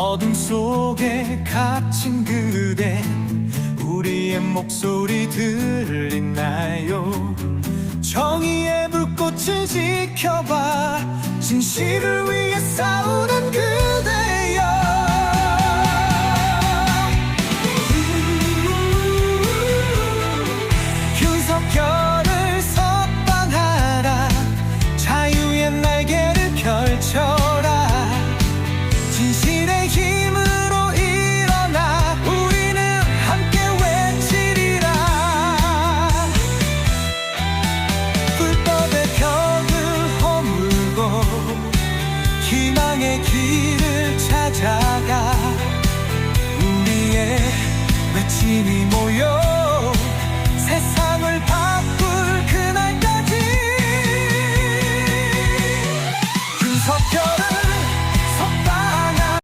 어둠 속에 갇힌 그대 우리의 목소리 들리나요? 정의의 불꽃을 지켜봐. 진실을 위해 힘으로 일어나 우리는 함께 외치리라. 불법의 벽을 허물고 희망의 길을 찾아가 우리의 외침이 모여